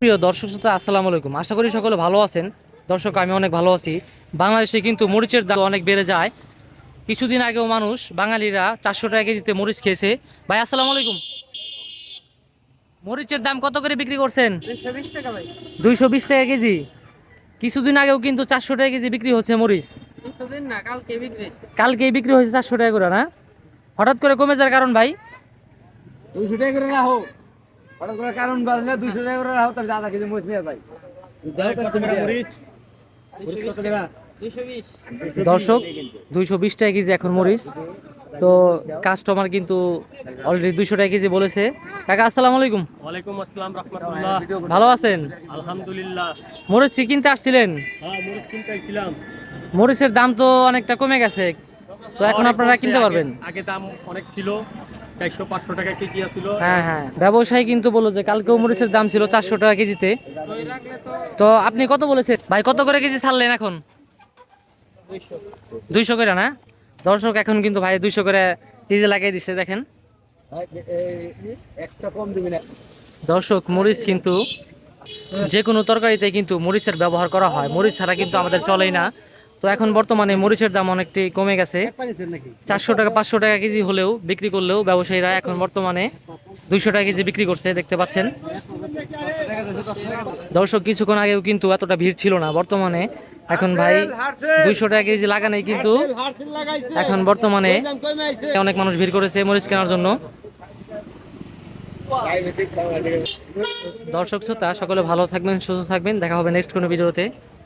প্রিয় দর্শক শ্রোতা আসসালামু আলাইকুম। আশা করি সকলে ভালো আছেন। দর্শক আমি অনেক ভালো আছি। বাংলাদেশে কিন্তু মরিচের দাম অনেক বেড়ে যায়। কিছুদিন আগেও মানুষ বাঙালিরা চারশো টাকা কেজিতে মরিচ খেয়েছে। ভাই আসসালামু আলাইকুম। মরিচের দাম কত করে বিক্রি করছেন? দুইশো বিশ টাকা কেজি। কিছুদিন আগেও কিন্তু চারশো টাকা কেজি বিক্রি হচ্ছে মরিচ। কালকেই বিক্রি হয়েছে চারশো টাকা করে না? হঠাৎ করে কমে যাওয়ার কারণ ভাই? দুশো টাকা করে রাখো। হঠাৎ করে কারণ বাড়লে দুশো টাকা করে রাখো তবে দাদা কিছু মুখ নিয়ে যাই দর্শক দুইশো বিশ টাকা কেজি এখন মরিচ। তো কাস্টমার কিন্তু অলরেডি দুইশো টাকা কেজি বলেছে। কাকা আসসালামু আলাইকুম। ওয়ালাইকুম আসসালাম রহমতুল্লাহ। ভালো আছেন? আলহামদুলিল্লাহ। মরিচ কি কিনতে আসছিলেন? হ্যাঁ কিনতে মরিচের দাম তো অনেকটা কমে গেছে। তো এখন আপনারা কিনতে পারবেন। আগে দাম অনেক ছিল চারশো পাঁচশো টাকা কেজি ছিল হ্যাঁ হ্যাঁ। ব্যবসায়ী কিন্তু বলল যে কালকেও মরিচের দাম ছিল চারশো টাকা কেজিতে। তো আপনি কত বলেছেন? ভাই কত করে কেজি ছাড়লেন এখন? দুইশো। করে না? দর্শক এখন কিন্তু ভাই দুইশো করে কেজি লাগিয়ে দিচ্ছে দেখেন। দর্শক মরিচ কিন্তু যে কোনো তরকারিতে কিন্তু মরিচের ব্যবহার করা হয়। মরিচ ছাড়া কিন্তু আমাদের চলেই না। তো এখন বর্তমানে মরিচের দাম অনেকটাই কমে গেছে। চারশো টাকা পাঁচশো টাকা কেজি হলেও বিক্রি করলেও ব্যবসায়ীরা এখন বর্তমানে দুইশো টাকা কেজি বিক্রি করছে দেখতে পাচ্ছেন। দর্শক কিছুক্ষণ আগেও কিন্তু এতটা ভিড় ছিল না। বর্তমানে এখন ভাই দুইশো টাকা কেজি লাগানেই কিন্তু এখন বর্তমানে অনেক মানুষ ভিড় করেছে মরিচ কেনার জন্য। দর্শক শ্রোতা সকলে ভালো থাকবেন সুস্থ থাকবেন। দেখা হবে নেক্সট কোনো ভিডিওতে।